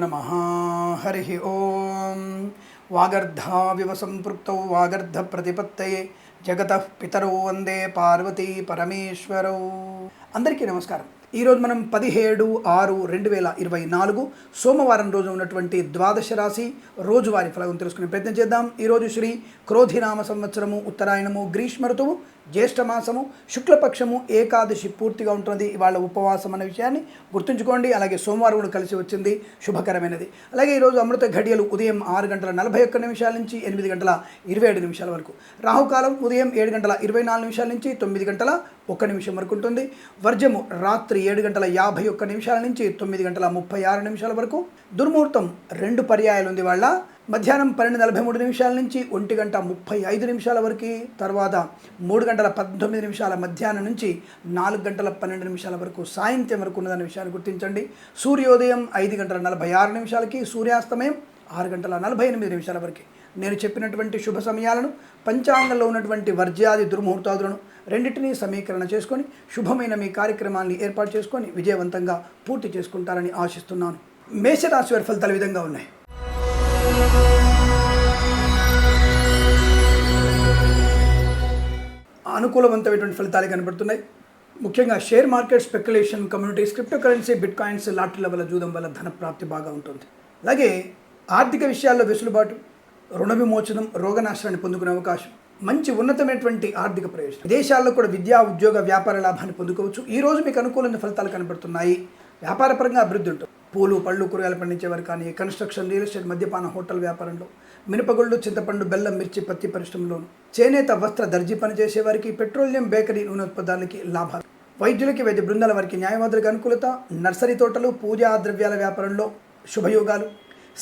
నమ హరి ఓం వాగర్ధావివ సంపృక్తౌ వాగర్ధ ప్రతిపత్తయే జగత పితరౌ వందే పార్వతీ పరమేశ్వరౌ అందరికీ నమస్కారం. ఈరోజు మనం పదిహేడు ఆరు రెండు వేల ఇరవై నాలుగు సోమవారం రోజు ఉన్నటువంటి ద్వాదశ రాశి రోజువారి ఫలం తెలుసుకునే ప్రయత్నం చేద్దాం. ఈరోజు శ్రీ క్రోధినామ సంవత్సరము ఉత్తరాయణము గ్రీష్మ ఋతువు జ్యేష్ఠ మాసము శుక్లపక్షము ఏకాదశి పూర్తిగా ఉంటుంది ఇవాళ ఉపవాసం అనే విషయాన్ని గుర్తుంచుకోండి. అలాగే సోమవారం కూడా కలిసి వచ్చింది. శుభకరమైనది. అలాగే ఈరోజు అమృత ఘడియలు ఉదయం ఆరు గంటల నలభై ఒక్క నిమిషాల నుంచి ఎనిమిది గంటల ఇరవై ఏడు నిమిషాల వరకు. రాహుకాలం ఉదయం ఏడు గంటల ఇరవై నాలుగు నిమిషాల నుంచి తొమ్మిది గంటల ఒక్క నిమిషం వరకు ఉంటుంది. వర్జము రాత్రి ఏడు గంటల యాభై ఒక్క నిమిషాల నుంచి తొమ్మిది గంటల ముప్పై ఆరు నిమిషాల వరకు. దుర్ముహూర్తం రెండు పర్యాయాలు ఉంది వాళ్ళ. మధ్యాహ్నం పన్నెండు నలభై మూడు నిమిషాల నుంచి ఒంటి గంట ముప్పై ఐదు నిమిషాల వరకు తర్వాత మూడు గంటల పద్దెనిమిది నిమిషాల మధ్యాహ్నం నుంచి నాలుగు గంటల పన్నెండు నిమిషాల వరకు సాయంత్రం వరకు ఉన్నదన్న విషయాన్ని గుర్తించండి. సూర్యోదయం ఐదు గంటల నలభై ఆరు నిమిషాలకి సూర్యాస్తమయం ఆరు గంటల నలభై ఎనిమిది నిమిషాల వరకు. నేను చెప్పినటువంటి శుభ సమయాలను పంచాంగంలో ఉన్నటువంటి వర్జ్యాది దుర్ముహూర్తాదులను రెండింటినీ సమీకరణ చేసుకొని శుభమైన మీ కార్యక్రమాన్ని ఏర్పాటు చేసుకొని విజయవంతంగా పూర్తి చేసుకుంటారని ఆశిస్తున్నాను. మేషరాశి వారి ఫలితాలు విధంగా ఉన్నాయి. అనుకూలవంతమైనటువంటి ఫలితాలు కనబడుతున్నాయి. ముఖ్యంగా share market speculation communities cryptocurrency bitcoins లాటరీల వల్ల జూదం వల్ల ధన ప్రాప్తి బాగా ఉంటుంది. అలాగే ఆర్థిక విషయాల్లో వెసులుబాటు రుణ విమోచనం రోగనాశనాన్ని పొందుకునే అవకాశం మంచి ఉన్నతమైనటువంటి ఆర్థిక ప్రయోజనం. విదేశాల్లో కూడా విద్యా ఉద్యోగ వ్యాపార లాభాన్ని పొందుకోవచ్చు. ఈ రోజు మీకు అనుకూలమైన ఫలితాలు కనబడుతున్నాయి. వ్యాపారపరంగా అభివృద్ధి ఉంటుంది. పూలు పళ్ళు కూరగాయలు పండించేవారు కానీ కన్స్ట్రక్షన్ రియల్ ఎస్టేట్ మద్యపాన హోటల్ వ్యాపారంలో మినపగుళ్ళు చింతపండు బెల్లం మిర్చి పత్తి పరిశ్రమలోను చేనేత వస్త్ర దర్జీ పనిచేసేవారికి పెట్రోలియం బేకరీ నూనె ఉత్పత్తులకి లాభాలు. వైద్యులకి వైద్య బృందాల వారికి న్యాయవాదులకు అనుకూలత నర్సరీ తోటలు పూజా ద్రవ్యాల వ్యాపారంలో శుభయోగాలు.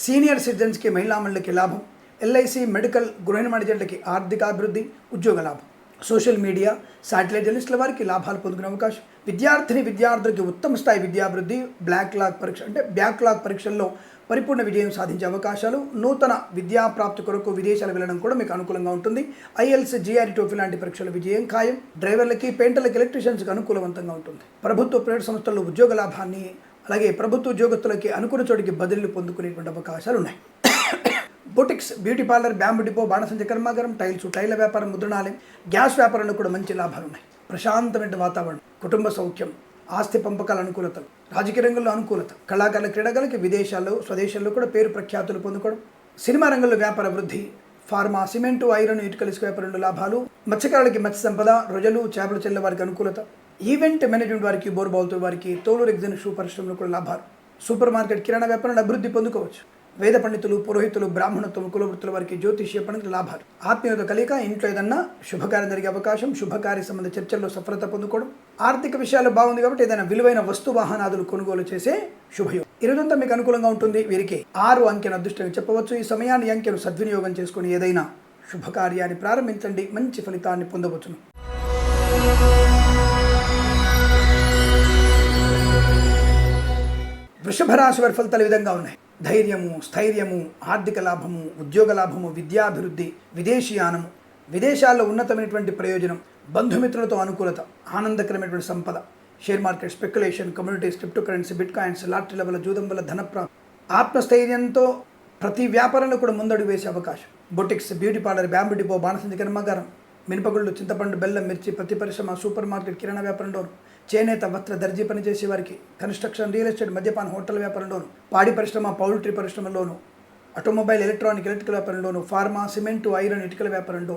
సీనియర్ సిటిజన్స్కి మహిళా మండలికి లాభం. ఎల్ఐసి మెడికల్ గృహిణి మణిజెంట్లకి ఆర్థికాభివృద్ధి ఉద్యోగ లాభం. సోషల్ మీడియా శాటిలైట్ జర్నలిస్టుల వారికి లాభాలు పొందుకునే అవకాశం. విద్యార్థిని విద్యార్థులకి ఉత్తమ స్థాయి విద్యాభివృద్ధి బ్లాక్ లాగ్ పరీక్ష అంటే బ్యాక్లాగ్ పరీక్షల్లో పరిపూర్ణ విజయం సాధించే అవకాశాలు నూతన విద్యా ప్రాప్తి కొరకు విదేశాలు వెళ్ళడం కూడా మీకు అనుకూలంగా ఉంటుంది. ఐఎల్స్ జిఆర్ఈ టోఫీ లాంటి పరీక్షల విజయం ఖాయం. డ్రైవర్లకి పెయింటర్లకి ఎలక్ట్రీషియన్స్కి అనుకూలవంతంగా ఉంటుంది. ప్రభుత్వ ప్రైవేట్ సంస్థల్లో ఉద్యోగ లాభాన్ని అలాగే ప్రభుత్వ ఉద్యోగస్తులకి అనుకున్న చోటికి బదిలీలు పొందుకునేటువంటి అవకాశాలు ఉన్నాయి. Boutiques beauty parlour bamboo depot బాణసంచ కర్మాగారం టైల్స్ టైల వ్యాపారం ముద్రణాలయం గ్యాస్ వ్యాపారంలో కూడా మంచి లాభాలు ఉన్నాయి. ప్రశాంతమైన వాతావరణం కుటుంబ సౌఖ్యం ఆస్తి పంపకాల అనుకూలతలు రాజకీయ రంగంలో అనుకూలత కళాకారుల క్రీడాకారులకి విదేశాల్లో స్వదేశాల్లో కూడా పేరు ప్రఖ్యాతులు పొందుకోవడం సినిమా రంగంలో వ్యాపార వృద్ధి ఫార్మా సిమెంటు ఐరన్ ఇటుకలు వ్యాపారంలో లాభాలు మత్స్యకారులకి మత్స్య సంపద రొజలు చేపలు చెల్లె వారికి అనుకూలత ఈవెంట్ మేనేజ్మెంట్ వారికి బోర్బావుతో వారికి తోలు ఎగ్జిన్ షూ పరిశ్రమలో కూడా లాభాలు. సూపర్ మార్కెట్ కిరాణా వ్యాపారంలో అభివృద్ధి పొందుకోవచ్చు. వేద పండితులు పురోహితులు బ్రాహ్మణత్వం కులవృత్తుల వారికి జ్యోతిష్య పండితులు లాభాలు. ఆత్మీయత కలిక ఇంట్లో ఏదన్నా శుభకార్యం జరిగే అవకాశం శుభకార్య సంబంధ చర్చల్లో సఫలత పొందుకోవడం. ఆర్థిక విషయాలు బాగుంది కాబట్టి ఏదైనా విలువైన వస్తు వాహనాదులు కొనుగోలు చేసే శుభయోగం. ఈరోజంతా మీకు అనుకూలంగా ఉంటుంది వీరికి ఆరు అంకెను అదృష్టంగా చెప్పవచ్చు. ఈ సమయాన్ని అంకెను సద్వినియోగం చేసుకుని ఏదైనా శుభకార్యాన్ని ప్రారంభించండి మంచి ఫలితాన్ని పొందవచ్చును. వృషభరాశి వారి ఫలితాలు విధంగా ఉన్నాయి. ధైర్యము స్థైర్యము ఆర్థిక లాభము ఉద్యోగ లాభము విద్యాభివృద్ధి విదేశీయానము విదేశాల్లో ఉన్నతమైనటువంటి ప్రయోజనం బంధుమిత్రులతో అనుకూలత ఆనందకరమైనటువంటి సంపద share market speculation communities cryptocurrency bitcoins లాటరీల వల్ల జూదం వల్ల ధనప్రాప్తి ఆత్మస్థైర్యంతో ప్రతి వ్యాపారంలో కూడా ముందడుగు వేసే అవకాశం. Boutiques beauty parlour bamboo depot బాణసంచి కర్మాగారం మినపగుళ్ళు చింతపండు బెల్లం మిర్చి ప్రతి పరిశ్రమ సూపర్ మార్కెట్ కిరాణా వ్యాపారంలో చేనేత వస్త్ర దర్జీ పనిచేసే వారికి కన్స్ట్రక్షన్ రియల్ ఎస్టేట్ మద్యపాన హోటల్ వ్యాపారంలోను పాడి పరిశ్రమ పౌల్ట్రీ పరిశ్రమలోను ఆటోమొబైల్ ఎలక్ట్రానిక్ ఎలక్ట్రికల్ వ్యాపారంలోను ఫార్మా సిమెంటు ఐరన్ ఇటుకల వ్యాపారంలో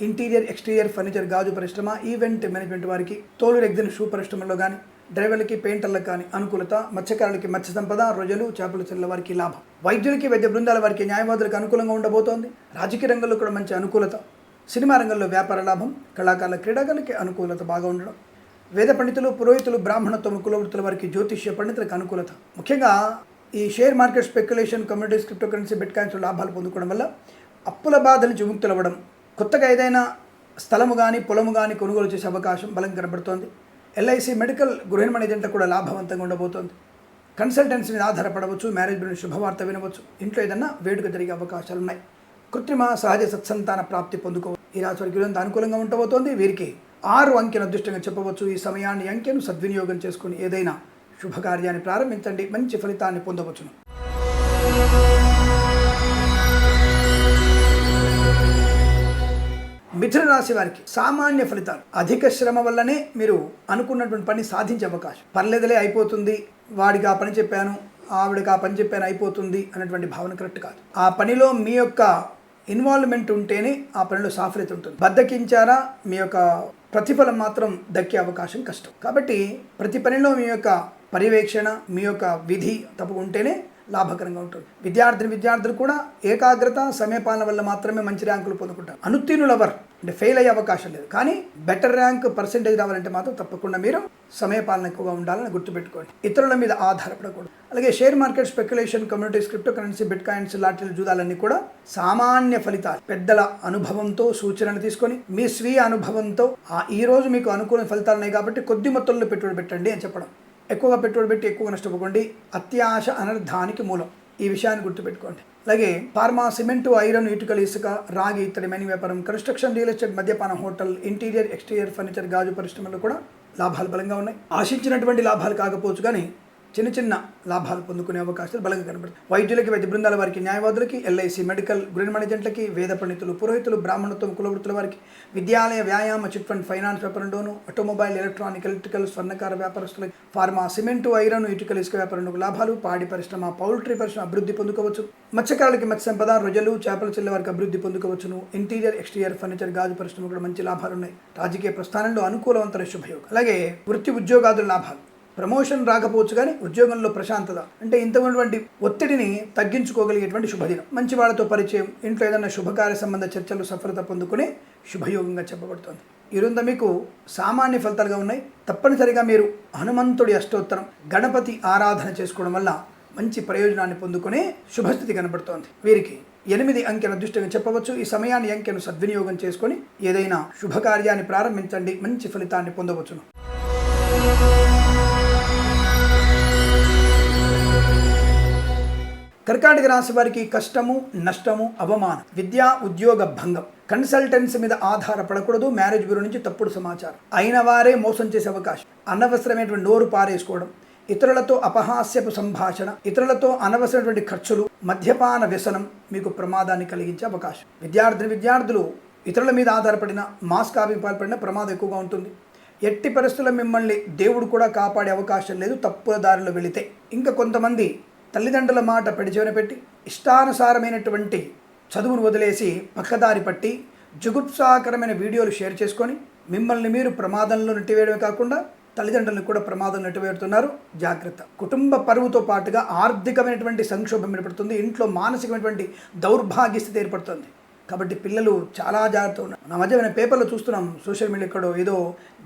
ఇంటీరియర్ ఎక్స్టీరియర్ ఫర్నిచర్ గాజు పరిశ్రమ ఈవెంట్ మేనేజ్మెంట్ వారికి తోలు ఎగ్జిన్ షూ పరిశ్రమలో కానీ డ్రైవర్లకి పెయింటర్లకు కానీ అనుకూలత మత్స్యకారులకి మత్స్య సంపద రొజలు చేపల చెల్ల వారికి లాభం. వైద్యులకి వైద్య బృందాల వారికి న్యాయవాదులకు అనుకూలంగా ఉండబోతోంది. రాజకీయ రంగంలో కూడా మంచి అనుకూలత సినిమా రంగంలో వ్యాపార లాభం కళాకారుల క్రీడాకారులకి అనుకూలత బాగా ఉండడం. వేద పండితులు పురోహితులు బ్రాహ్మణత్వం కులవృత్తుల వారికి జ్యోతిష్య పండితులకు అనుకూలత. ముఖ్యంగా ఈ share market speculation communities cryptocurrency bitcoins లాభాలు పొందుకోవడం వల్ల అప్పుల బాధ నుంచి విముక్తులు అవ్వడం కొత్తగా ఏదైనా స్థలము కానీ పొలము కానీ కొనుగోలు చేసే అవకాశం బలం కనబడుతోంది. ఎల్ఐసి మెడికల్ గృహిణమణ మణిజంట కూడా లాభవంతంగా ఉండబోతోంది. కన్సల్టెన్సీ మీద ఆధారపడవచ్చు మ్యారేజ్ గురించి శుభవార్త వినవచ్చు ఇంట్లో ఏదన్నా వేడుక జరిగే అవకాశాలు ఉన్నాయి కృత్రిమ సహజ సత్సంతాన ప్రాప్తి పొందుకో ఈ రాశి వారికి అనుకూలంగా ఉండబోతోంది. వీరికి ఆరు అంకెను అదృష్టంగా చెప్పవచ్చు. ఈ సమయాన్ని అంకెను సద్వినియోగం చేసుకుని ఏదైనా శుభకార్యాన్ని ప్రారంభించండి. మంచి ఫలితాన్ని పొందవచ్చును. మిథున రాశి వారికి సామాన్య ఫలితాలు. అధిక శ్రమ వల్లనే మీరు అనుకున్నటువంటి పని సాధించే అవకాశం. పర్లేదులే అయిపోతుంది. వాడికి ఆ పని చెప్పాను ఆవిడకి ఆ పని చెప్పాను అయిపోతుంది అనేటువంటి భావన కరెక్ట్ కాదు. ఆ పనిలో మీ యొక్క ఇన్వాల్వ్మెంట్ ఉంటేనే ఆ పనిలో సాఫల్యత ఉంటుంది. బద్దకించారా? మీ యొక్క ప్రతిఫలం మాత్రం దక్కే అవకాశం కష్టం. కాబట్టి ప్రతి పనిలో మీ యొక్క పర్యవేక్షణ మీ యొక్క విధి తప్పు ఉంటేనే లాభకరంగా ఉంటుంది. విద్యార్థిని విద్యార్థులు కూడా ఏకాగ్రత సమయపాలన వల్ల మాత్రమే మంచి ర్యాంకులు పొందుకుంటారు. అనుత్తీర్ణులు ఎవరు అంటే ఫెయిల్ అయ్యే అవకాశం లేదు. కానీ బెటర్ ర్యాంక్ పర్సెంటేజ్ రావాలంటే మాత్రం తప్పకుండా మీరు సమయపాలన ఎక్కువగా ఉండాలని గుర్తుపెట్టుకోండి. ఇతరుల మీద ఆధారపడకూడదు. అలాగే share market speculation communities cryptocurrency bitcoins లాటరీలు జూదాలన్నీ కూడా సామాన్య ఫలితాలు. పెద్దల అనుభవంతో సూచనలు తీసుకొని మీ స్వీయ అనుభవంతో ఆ ఈ రోజు మీకు అనుకూల ఫలితాలు ఉన్నాయి కాబట్టి కొద్ది మొత్తంలో పెట్టుబడి పెట్టండి అని చెప్పడం. ఎక్కువగా పెట్టుబడి పెట్టి ఎక్కువ నష్టపోకండి. అత్యాశ అనర్థానికి మూలం. ఈ విషయాన్ని గుర్తుపెట్టుకోండి. అలాగే ఫార్మా సిమెంటు ఐరన్ ఇటుకలు ఇసుక రాగి ఇత్తడి మెని వ్యాపారం కన్స్ట్రక్షన్ రియల్ ఎస్టేట్ మద్యపాన హోటల్ ఇంటీరియర్ ఎక్స్టీరియర్ ఫర్నిచర్ గాజు పరిశ్రమలు కూడా లాభాలు బలంగా ఉన్నాయి. ఆశించినటువంటి లాభాలు కాకపోవచ్చు కానీ చిన్న చిన్న లాభాలు పొందుకునే అవకాశాలు బలంగా కనబడతాయి వైద్యులకి వైద్య బృందాల వారికి న్యాయవాదులకి ఎల్ఐసి మెడికల్ గ్రీన్ మేనేజెంట్లకి వేద పండితులు పురోహితులు బ్రాహ్మణత్వం కులవృత్తుల వారికి విద్యాలయ వ్యాయామ చిట్ ఫండ్ ఫైనాన్స్ వ్యాపారంలోను ఆటోమొబైల్ ఎలక్ట్రానిక్ ఎలక్ట్రికల్ స్వర్ణకార వ్యాపారస్తులకి ఫార్మా సిమెంటు ఐరన్ ఇటుకల ఇసుక వ్యాపారంలో లాభాలు పాడి పరిశ్రమ పౌల్ట్రీ పరిశ్రమ అభివృద్ధి పొందుకోవచ్చు. మత్స్యకారులకి మత్స్య సంపద రొజలు చేపల చెల్లె వారికి అభివృద్ధి పొందుకోవచ్చును. ఇంటీరియర్ ఎక్స్టీరియర్ ఫర్నిచర్ గాజు పరిశ్రమ కూడా మంచి లాభాలు ఉన్నాయి రాజకీయ ప్రస్థానంలో అనుకూలవంతర శుభయోగం. అలాగే వృత్తి ఉద్యోగాదుల లాభాలు. ప్రమోషన్ రాకపోవచ్చు కానీ ఉద్యోగంలో ప్రశాంతత అంటే ఇంతటువంటి ఒత్తిడిని తగ్గించుకోగలిగేటువంటి శుభదినం. మంచి వాళ్ళతో పరిచయం ఇంట్లో ఏదైనా శుభకార్య సంబంధ చర్చలు సఫలత పొందుకునే శుభయోగంగా చెప్పబడుతోంది. ఈరోజు మీకు సామాన్య ఫలితాలుగా ఉన్నాయి. తప్పనిసరిగా మీరు హనుమంతుడి అష్టోత్తరం గణపతి ఆరాధన చేసుకోవడం వల్ల మంచి ప్రయోజనాన్ని పొందుకునే శుభస్థితి కనబడుతోంది. వీరికి ఎనిమిది అంకెను అదృష్టంగా చెప్పవచ్చు. ఈ సమయాన్ని అంకెను సద్వినియోగం చేసుకొని ఏదైనా శుభకార్యాన్ని ప్రారంభించండి. మంచి ఫలితాన్ని పొందవచ్చును. కర్కాటక రాశి వారికి కష్టము నష్టము అవమానం విద్యా ఉద్యోగ భంగం. కన్సల్టెన్సీ మీద ఆధారపడకూడదు మ్యారేజ్ బ్యూరో నుంచి తప్పుడు సమాచారం. అయిన వారే మోసం చేసే అవకాశం. అనవసరమైనటువంటి నోరు పారేసుకోవడం ఇతరులతో అపహాస్యపు సంభాషణ ఇతరులతో అనవసరమైనటువంటి ఖర్చులు మద్యపాన వ్యసనం మీకు ప్రమాదాన్ని కలిగించే అవకాశం. విద్యార్థిని విద్యార్థులు ఇతరుల మీద ఆధారపడిన మాస్ కాపీ పాల్పడిన ప్రమాదం ఎక్కువగా ఉంటుంది. ఎట్టి పరిస్థితుల్లో మిమ్మల్ని దేవుడు కూడా కాపాడే అవకాశం లేదు తప్పుల దారిలో వెళితే. ఇంకా కొంతమంది తల్లిదండ్రుల మాట పెడిచెవిన పెట్టి ఇష్టానుసారమైనటువంటి చదువును వదిలేసి పక్కదారి పట్టి జుగుప్సాకరమైన వీడియోలు షేర్ చేసుకొని మిమ్మల్ని మీరు ప్రమాదంలో నెట్టివేయడమే కాకుండా తల్లిదండ్రులను కూడా ప్రమాదం నెట్టివేడుతున్నారు. జాగ్రత్త. కుటుంబ పరువుతో పాటుగా ఆర్థికమైనటువంటి సంక్షోభం ఏర్పడుతుంది. ఇంట్లో మానసికమైనటువంటి దౌర్భాగ్య స్థితి ఏర్పడుతుంది. కాబట్టి పిల్లలు చాలా జాగ్రత్త ఉన్నారు నా మధ్య పేపర్లో చూస్తున్నాం సోషల్ మీడియా ఎక్కడో ఏదో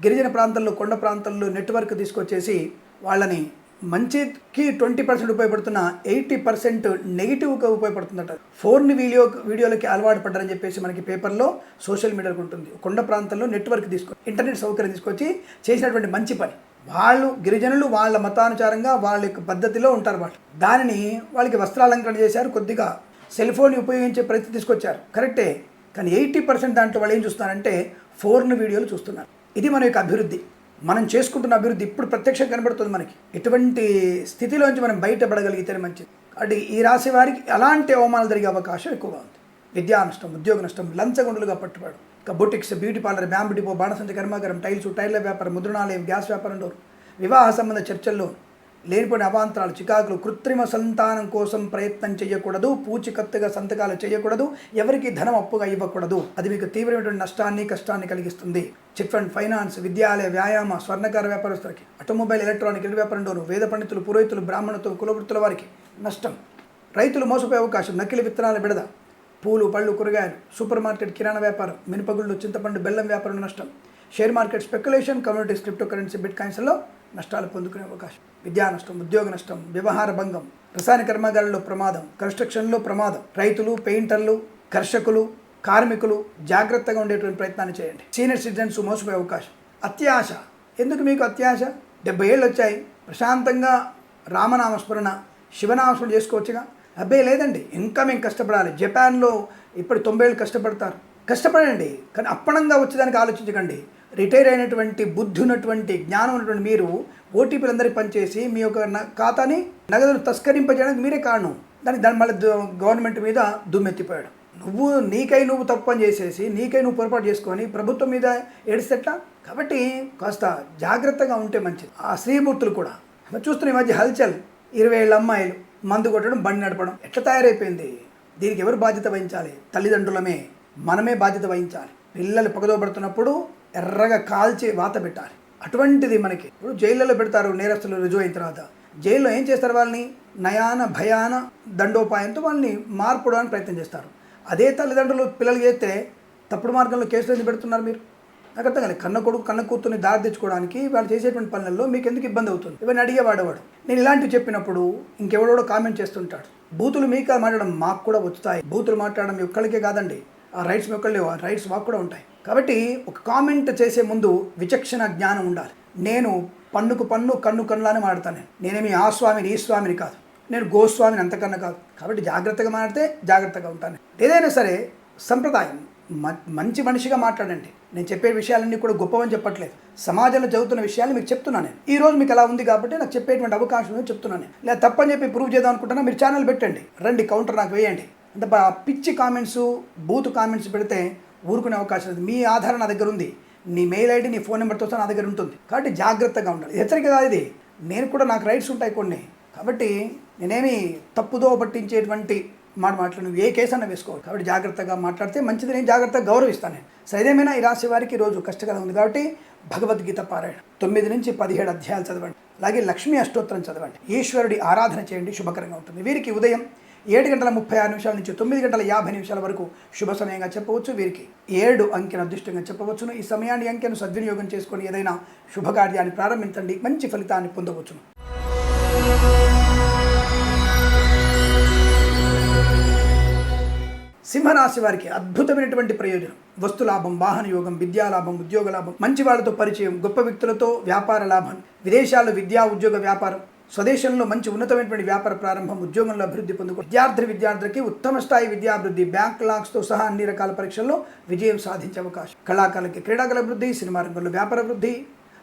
గిరిజన ప్రాంతాల్లో కొండ ప్రాంతాల్లో నెట్వర్క్ తీసుకొచ్చేసి వాళ్ళని మంచికి ట్వంటీ పర్సెంట్ ఉపయోగపడుతున్న ఎయిటీ పర్సెంట్ నెగిటివ్గా ఉపయోగపడుతుందట. ఫోన్ వీడియో వీడియోలకి అలవాటు పడ్డారని చెప్పేసి మనకి పేపర్లో సోషల్ మీడియాలో ఉంటుంది. కొండ ప్రాంతంలో నెట్వర్క్ తీసుకొని ఇంటర్నెట్ సౌకర్యం తీసుకొచ్చి చేసినటువంటి మంచి పని. వాళ్ళు గిరిజనులు వాళ్ళ మతానుసారంగా వాళ్ళ యొక్క పద్ధతిలో ఉంటారు వాళ్ళు. దానిని వాళ్ళకి వస్త్రాలంకరణ చేశారు కొద్దిగా సెల్ ఫోన్ ఉపయోగించే పరిస్థితి తీసుకొచ్చారు. కరెక్టే. కానీ ఎయిటీ పర్సెంట్ దాంట్లో వాళ్ళు ఏం చూస్తున్నారంటే ఫోర్న్ వీడియోలు చూస్తున్నారు. ఇది మన యొక్క అభివృద్ధి. మనం చేసుకుంటున్న అభివృద్ధి ఇప్పుడు ప్రత్యక్షంగా కనబడుతుంది మనకి. ఎటువంటి స్థితిలోంచి మనం బయటపడగలిగితేనే మంచిది. కాబట్టి ఈ రాశి వారికి అలాంటి అవమానాలు జరిగే అవకాశం ఎక్కువగా ఉంది. విద్యా నష్టం ఉద్యోగ నష్టం లంచగొండులుగా పట్టుబడు. ఇంకా boutiques beauty parlour bamboo depot బాణసంచ కర్మాగారం టైల్స్ టైర్ల వ్యాపారం ముద్రణాలయం గ్యాస్ వ్యాపారంలో వివాహ సంబంధ చర్చల్లో లేనిపోయిన అవాంతరాలు చికాకులు కృత్రిమ సంతానం కోసం ప్రయత్నం చేయకూడదు పూచికత్తుగా సంతకాలు చేయకూడదు ఎవరికి ధనం అప్పుగా ఇవ్వకూడదు. అది మీకు తీవ్రమైనటువంటి నష్టాన్ని కష్టాన్ని కలిగిస్తుంది. చిట్ ఫండ్ ఫైనాన్స్ విద్యాలయ వ్యాయామ స్వర్ణకార వ్యాపారస్తులకి ఆటోమొబైల్ ఎలక్ట్రానిక్ ఇరు వ్యాపారంలోను వేద పండితులు పురోహితులు బ్రాహ్మణత్వం కులవృత్తుల వారికి నష్టం. రైతులు మోసపోయే అవకాశం నకిలీ విత్తనాల బిడద పూలు పళ్ళు కూరగాయలు సూపర్ మార్కెట్ కిరాణా వ్యాపారం మినపగుళ్ళు చింతపండు బెల్లం వ్యాపారం నష్టం. Share market speculation communities cryptocurrency bit కాయిన్స్లో నష్టాలు పొందుకునే అవకాశం. విద్యా నష్టం ఉద్యోగ నష్టం వ్యవహార భంగం రసాయన కర్మాగారాల్లో ప్రమాదం కన్స్ట్రక్షన్లో ప్రమాదం రైతులు పెయింటర్లు కర్షకులు కార్మికులు జాగ్రత్తగా ఉండేటువంటి ప్రయత్నాన్ని చేయండి. సీనియర్ సిటిజన్స్ మోసపోయే అవకాశం. అత్యాశ. ఎందుకు మీకు అత్యాశ? డెబ్బై ఏళ్ళు వచ్చాయి ప్రశాంతంగా రామనామస్మరణ శివనామస్మరణ చేసుకోవచ్చుగా? అబ్బే లేదండి. ఇంకా మేము కష్టపడాలి. జపాన్లో ఇప్పుడు తొంభై ఏళ్ళు కష్టపడతారు. కష్టపడండి. కానీ అప్పణంగా వచ్చేదానికి ఆలోచించకండి. రిటైర్ అయినటువంటి బుద్ధి ఉన్నటువంటి జ్ఞానం ఉన్నటువంటి మీరు ఓటీపీలు అందరికీ పనిచేసి మీ యొక్క ఖాతాని నగదును తస్కరింపజేయడానికి మీరే కారణం. దానికి దాని మళ్ళీ గవర్నమెంట్ మీద దుమ్మెత్తిపోయాడు. నువ్వు నీకై నువ్వు తప్పు పని చేసేసి నీకై నువ్వు పొరపాటు చేసుకొని ప్రభుత్వం మీద ఏడిస్తేట్లా కాబట్టి కాస్త జాగ్రత్తగా ఉంటే మంచిది. ఆ స్త్రీమూర్తులు కూడా. చూస్తున్న ఈ మధ్య హల్చల్. ఇరవై ఏళ్ళ అమ్మాయిలు మందు కొట్టడం బండి నడపడం ఎట్లా తయారైపోయింది? దీనికి ఎవరు బాధ్యత వహించాలి? తల్లిదండ్రులమే మనమే బాధ్యత వహించాలి. పిల్లలు పగదోబడుతున్నప్పుడు ఎర్రగా కాల్చి వాత పెట్టాలి. అటువంటిది మనకి. ఇప్పుడు జైళ్ళలో పెడతారు నేరస్తులు రుజువు అయిన తర్వాత. జైల్లో ఏం చేస్తారు వాళ్ళని? నయాన భయాన దండోపాయంతో వాళ్ళని మార్పడానికి ప్రయత్నం చేస్తారు. అదే తల్లిదండ్రులు పిల్లలు చేస్తే తప్పుడు మార్గంలో కేసులు ఎందుకు పెడుతున్నారు మీరు? నాకు అర్థం కాలేదు. కన్న కొడుకు కన్న కూతుర్ని దారి తెచ్చుకోవడానికి వాళ్ళు చేసేటువంటి పనులలో మీకు ఎందుకు ఇబ్బంది అవుతుంది? ఇవన్నీ అడిగేవాడేవాడు నేను ఇలాంటివి చెప్పినప్పుడు ఇంకెవడో కామెంట్ చేస్తుంటాడు. బూతులు మీకు మాట్లాడడం మాకు కూడా వచ్చుతాయి. బూతులు మాట్లాడడం మీ ఒక్కళ్ళకే కాదండి. రైట్స్ మొక్కలు ఒక్కళ్ళే రైట్స్ వాక్ కూడా ఉంటాయి. కాబట్టి ఒక కామెంట్ చేసే ముందు విచక్షణ జ్ఞానం ఉండాలి. నేను పన్నుకు పన్ను కన్ను కన్నులానే మాడతాను నేను. నేనేమి ఆ స్వామిని ఈ స్వామిని కాదు. నేను గోస్వామిని అంతకన్నా కాదు. కాబట్టి జాగ్రత్తగా మాడితే జాగ్రత్తగా ఉంటాను ఏదైనా సరే సంప్రదాయం మ- మంచి మనిషిగా మాట్లాడండి. నేను చెప్పే విషయాలన్నీ కూడా గొప్పవని చెప్పట్లేదు. సమాజంలో చదువుతున్న విషయాలు మీకు చెప్తున్నాను నేను. ఈ రోజు మీకు ఎలా ఉంది కాబట్టి నాకు చెప్పేటువంటి అవకాశం ఉంది చెప్తున్నాను నేను. లేదా తప్పని చెప్పి ప్రూవ్ చేద్దాం అనుకుంటున్నా మీరు ఛానల్ పెట్టండి. రండి కౌంటర్ నాకు వేయండి. అంటే పిచ్చి కామెంట్స్ బూత్ కామెంట్స్ పెడితే ఊరుకునే అవకాశం లేదు. మీ ఆధారం నా దగ్గర ఉంది. నీ మెయిల్ ఐడి నీ ఫోన్ నెంబర్తో నా దగ్గర ఉంటుంది. కాబట్టి జాగ్రత్తగా ఉండాలి. హెచ్చరిక కాదు ఇది. నేను కూడా నాకు రైట్స్ ఉంటాయి కొన్ని. కాబట్టి నేనేమి తప్పుదో పట్టించేటువంటి మాట మాటలు నువ్వు ఏ కేసు అన్న వేసుకోవాలి. కాబట్టి జాగ్రత్తగా మాట్లాడితే మంచిది. నేను జాగ్రత్తగా గౌరవిస్తాను నేను. ఈ రాశి వారికి రోజు కష్టకరం ఉంది కాబట్టి భగవద్గీత పారాయణ. తొమ్మిది నుంచి పదిహేడు అధ్యాయాలు చదవండి. అలాగే లక్ష్మీ అష్టోత్తరం చదవండి. ఈశ్వరుడి ఆరాధన చేయండి. శుభకరంగా ఉంటుంది. వీరికి ఉదయం ఏడు గంటల ముప్పై ఆరు నిమిషాల నుంచి తొమ్మిది గంటల యాభై నిమిషాల వరకు శుభ సమయంగా చెప్పవచ్చు. వీరికి ఏడు అంకెను అదృష్టంగా చెప్పవచ్చును. ఈ సమయాన్ని అంకెను సద్వినియోగం చేసుకొని ఏదైనా శుభకార్యాన్ని ప్రారంభించండి. మంచి ఫలితాన్ని పొందవచ్చును. సింహరాశి వారికి అద్భుతమైనటువంటి ప్రయోజనం. వస్తులాభం వాహన యోగం విద్యాలాభం ఉద్యోగ లాభం మంచి వాళ్ళతో పరిచయం గొప్ప వ్యక్తులతో వ్యాపార లాభం విదేశాల్లో విద్యా ఉద్యోగ వ్యాపారం స్వదేశంలో మంచి ఉన్నతమైనటువంటి వ్యాపార ప్రారంభం ఉద్యోగంలో అభివృద్ధి పొందుకో విద్యార్థి విద్యార్థులకి ఉత్తమ స్థాయి విద్యాభివృద్ధి బ్యాంక్ లాక్స్తో సహా అన్ని రకాల పరీక్షల్లో విజయం సాధించే అవకాశం. కళాకారులకి క్రీడాకల అభివృద్ధి సినిమా రంగంలో వ్యాపార అభివృద్ధి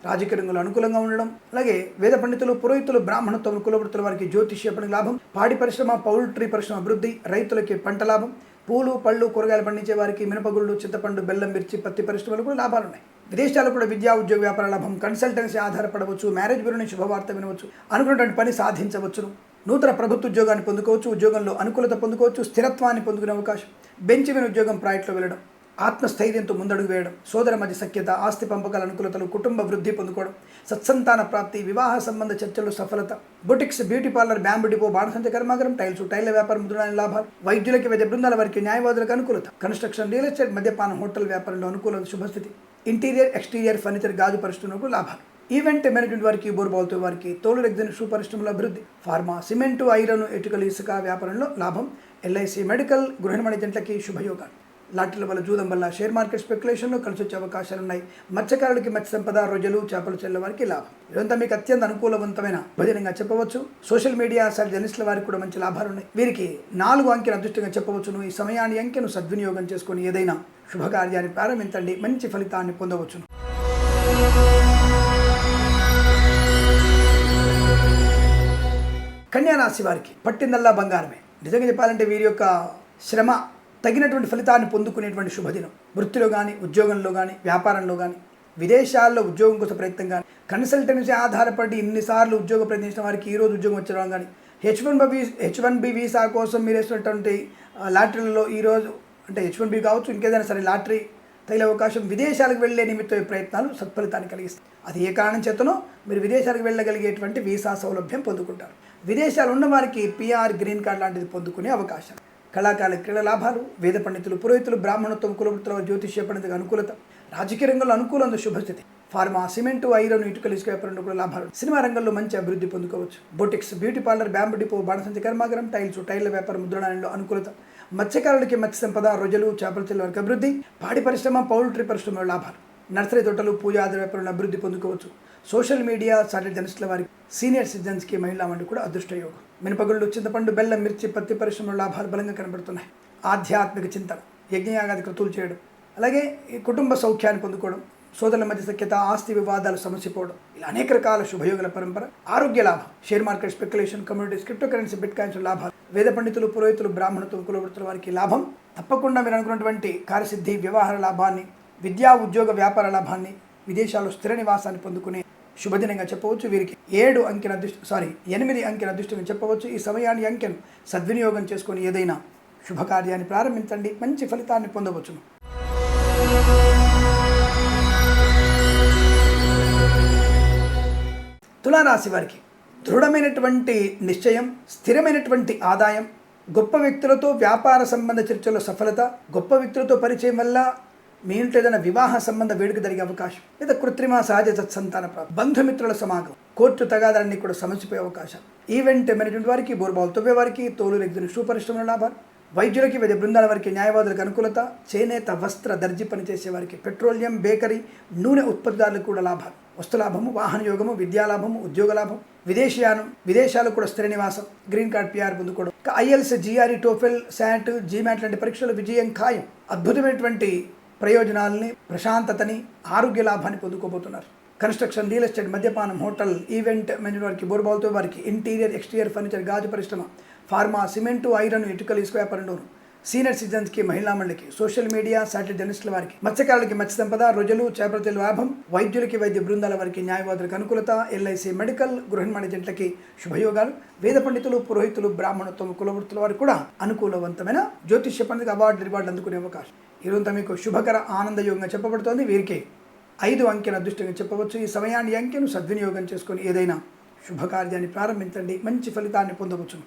రాజకీయ రంగంలో అనుకూలంగా ఉండడం అలాగే వేద పండితులు పురోహితులు బ్రాహ్మణత్వం కులవృత్తుల వారికి జ్యోతిష్య పని లాభం పాడి పరిశ్రమ పౌల్ట్రీ పరిశ్రమ అభివృద్ధి రైతులకి పంట లాభం పూలు పళ్ళు కూరగాయలు పండించే వారికి మినపగుళ్ళు చింతపండు బెల్లం మిర్చి పత్తి పరిశ్రమలు కూడా లాభాలు ఉన్నాయి విదేశాల్లో కూడా విద్యా ఉద్యోగ వ్యాపార లాభం కన్సల్టెన్సీ ఆధారపడవచ్చు మ్యారేజ్ బ్యూరో నుంచి శుభవార్త వినవచ్చు అనుకున్నటువంటి పని సాధించవచ్చును. నూతన ప్రభుత్వ ఉద్యోగాన్ని పొందుకోవచ్చు ఉద్యోగంలో అనుకూలత పొందుకోవచ్చు స్థిరత్వాన్ని పొందుకునే అవకాశం. బెంచ్ మీద ఉద్యోగం ప్రాయట్లో వెళ్ళడం ఆత్మస్థైర్యంతో ముందడుగు వేయడం సోదర మధ్య సఖ్యత ఆస్తి పంపకాల అనుకూలతలు కుటుంబ వృద్ధి పొందుకోవడం సత్సంతాన ప్రాప్తి వివాహ సంబంధ చర్చలు సఫలత boutiques beauty parlour bamboo depot బాణసంచ కర్మాగారం టైల్స్ టైల్ వ్యాపారం ముద్రణ లాభాలు వైద్యులకి వైద్య బృందాల వారికి న్యాయవాదులకు అనుకూలత కన్స్ట్రక్షన్ రియల్ ఎస్టేట్ మద్యపాన హోటల్ వ్యాపారంలో అనుకూలత శుభస్థితి. ఇంటీరియర్ ఎక్స్టీరియర్ ఫర్నిచర్ గాజు పరిశ్రమలకు లాభాలు. ఈవెంట్ మేనేజ్మెంట్ వారికి బోర్బాల్తో వారికి తోలు రెగ్జిన్ షూ పరిశ్రమల అభివృద్ధి. ఫార్మా సిమెంటు ఐరన్ ఎటుకలు ఇసుక వ్యాపారంలో లాభం. ఎల్ఐసి మెడికల్ గృహ నిర్మాణ శుభయోగాలు. లాటరీల వల్ల జూదం వల్ల షేర్ మార్కెట్ స్పెక్యులేషన్లో కలిసి వచ్చే అవకాశాలు ఉన్నాయి. మత్స్యకారులకి మత్స్య సంపద రొయ్యలు చేపలు చెల్లె వారికి లాభం. ఇదంతా మీకు అత్యంత అనుకూలవంతమైన భజనంగా చెప్పవచ్చు. సోషల్ మీడియా సార్ జర్నలిస్టుల వారికి కూడా మంచి లాభాలు ఉన్నాయి. వీరికి నాలుగు అంకెను అదృష్టంగా చెప్పవచ్చును. ఈ సమయాన్ని అంకెను సద్వినియోగం చేసుకొని ఏదైనా శుభకార్యాన్ని ప్రారంభించండి. మంచి ఫలితాన్ని పొందవచ్చును. కన్యారాశి వారికి పట్టిందల్లా బంగారమే. నిజంగా చెప్పాలంటే వీరి యొక్క శ్రమ తగినటువంటి ఫలితాన్ని పొందుకునేటువంటి శుభదినం. వృత్తిలో కానీ ఉద్యోగంలో కానీ వ్యాపారంలో కానీ విదేశాల్లో ఉద్యోగం కోసం ప్రయత్నం కానీ కన్సల్టెన్సీ ఆధారపడి ఇన్నిసార్లు ఉద్యోగ ప్రయత్నించిన వారికి ఈ రోజు ఉద్యోగం వచ్చడం కానీ H one B H one B visa కోసం మీరు వేసినటువంటి లాటరీలలో ఈరోజు అంటే హెచ్ వన్ బి కావచ్చు ఇంకేదైనా సరే లాటరీ తగిలే అవకాశం విదేశాలకు వెళ్ళే నిమిత్తం ప్రయత్నాలు సత్ఫలితాన్ని కలిగిస్తాయి. అది ఏ కారణం చేతనో మీరు విదేశాలకు వెళ్ళగలిగేటువంటి వీసా సౌలభ్యం పొందుకుంటారు. విదేశాలు ఉన్న వారికి పిఆర్ గ్రీన్ కార్డ్ లాంటిది పొందుకునే అవకాశం. కళాకారుల క్రీడ లాభాలు వేద పండితులు పురోహితులు బ్రాహ్మణత్వం కులవృత్తుల జ్యోతిష్య పండితులకు అనుకూలత రాజకీయ రంగంలో అనుకూలంద శుభస్థితి. ఫార్మా సిమెంటు ఐరన్ ఇటుకలు ఇసుక వ్యాపారంలో కూడా లాభాలు. సినిమా రంగంలో మంచి అభివృద్ధి పొందుకోవచ్చు. Boutiques beauty parlour bamboo depot బాణసంచి కర్మాగారం టైల్స్ టైర్ల వ్యాపారం ముద్రణలో అనుకూలత. మత్స్యకారులకి మత్స్య సంపద రొజలు చేపల చెల్ల వరకు అభివృద్ధి పాడి పరిశ్రమ పౌల్ట్రీ పరిశ్రమలో లాభాలు. నర్సరీ తోటలు పూజాది వ్యాపారంలో అభివృద్ధి పొందుకోవచ్చు. సోషల్ మీడియా సాటి జర్నలిస్టుల వారికి సీనియర్ సిటిజన్స్కి మహిళా వంటి కూడా అదృష్టయోగం మినపగుళ్ళు చింతపండు బెల్లం మిర్చి పత్తి పరిశ్రమలో లాభాలు బలంగా కనబడుతున్నాయి. ఆధ్యాత్మిక చింతన యజ్ఞయాగాది కృతులు చేయడం అలాగే ఈ కుటుంబ సౌఖ్యాన్ని పొందుకోవడం సోదరుల మధ్య సఖ్యత ఆస్తి వివాదాలు సమసిపోవడం ఇలా అనేక రకాల శుభయోగుల పరంపర ఆరోగ్య లాభం share market speculation communities cryptocurrency bitcoins లాభాలు. వేద పండితులు పురోహితులు బ్రాహ్మణులు కులవృత్తుల వారికి లాభం. తప్పకుండా మీరు అనుకున్నటువంటి కార్యసిద్ధి వ్యవహార లాభాన్ని విద్యా ఉద్యోగ వ్యాపార లాభాన్ని విదేశాల్లో స్థిర నివాసాన్ని పొందుకునే శుభదినంగా చెప్పవచ్చు. వీరికి ఏడు అంకెల అదృష్టం సారీ ఎనిమిది అంకెల అదృష్టంగా చెప్పవచ్చు. ఈ సమయాన్ని అంకెను సద్వినియోగం చేసుకొని ఏదైనా శుభకార్యాన్ని ప్రారంభించండి. మంచి ఫలితాన్ని పొందవచ్చును. తులారాశి వారికి దృఢమైనటువంటి నిశ్చయం స్థిరమైనటువంటి ఆదాయం గొప్ప వ్యక్తులతో వ్యాపార సంబంధ చర్చలో సఫలత గొప్ప వ్యక్తులతో పరిచయం వల్ల మీ ఇంట్లో ఏదైనా వివాహ సంబంధ వేడుక జరిగే అవకాశం లేదా కృత్రిమ సహజ సత్సంతాన ప్రాప్తి బంధుమిత్రుల సమాగం కోర్టు తగాదాలన్నీ కూడా సమసిపోయే అవకాశం. ఈవెంట్ మేనేజ్మెంట్ వారికి బోర్బాల్ తొవ్వే వారికి తోలు ఎగ్జిన్ షూ పరిశ్రమల లాభాలు. వైద్యులకి వైద్య బృందాల వారికి న్యాయవాదులకు అనుకూలత చేనేత వస్త్ర దర్జీ పనిచేసే వారికి పెట్రోలియం బేకరీ నూనె ఉత్పత్తిదారులకు కూడా లాభాలు వస్తులాభము వాహన యోగము విద్యాలాభము ఉద్యోగ లాభం విదేశీయానం విదేశాలకు కూడా స్థిర నివాసం గ్రీన్ కార్డ్ పిఆర్ పొందుకోవడం IELTS GRE TOEFL SAT GMAT లాంటి పరీక్షలు విజయం ఖాయం. అద్భుతమైనటువంటి ప్రయోజనాలని ప్రశాంతతని ఆరోగ్య లాభాన్ని పొందుకోబోతున్నారు. కన్స్ట్రక్షన్ రియల్ ఎస్టేట్ మద్యపానం హోటల్ ఈవెంట్ మెన్యూ వారికి బోర్బాల్తో వారికి ఇంటీరియర్ ఎక్స్టీరియర్ ఫర్నిచర్ గాజు పరిశ్రమ ఫార్మా సిమెంటు ఐరన్ ఇటుకలు ఇసుక వ్యాపారంలోను సీనియర్ సిటిజన్స్కి మహిళా మండలికి సోషల్ మీడియా సాటిలైట్ జర్నలిస్టుల వారికి మత్స్యకారులకి మత్స్య సంపద రొజలు చేపల లాభం వైద్యులకి వైద్య బృందాల వారికి న్యాయవాదులకు అనుకూలత ఎల్ఐసి మెడికల్ గృహ మేనేజెంట్లకి శుభయోగాలు వేద పండితులు పురోహితులు బ్రాహ్మణత్వం కులవృత్తుల వారికి కూడా అనుకూలవంతమైన జ్యోతిష్య పండిత అవార్డు రివార్డులు అందుకునే అవకాశం. ఈరోజు మీకు శుభకర ఆనందయోగంగా చెప్పబడుతోంది. వీరికి ఐదు అంకెల అదృష్టంగా చెప్పవచ్చు. ఈ సమయాన్ని అంకెను సద్వినియోగం చేసుకొని ఏదైనా శుభకార్యాన్ని ప్రారంభించండి. మంచి ఫలితాన్ని పొందవచ్చును.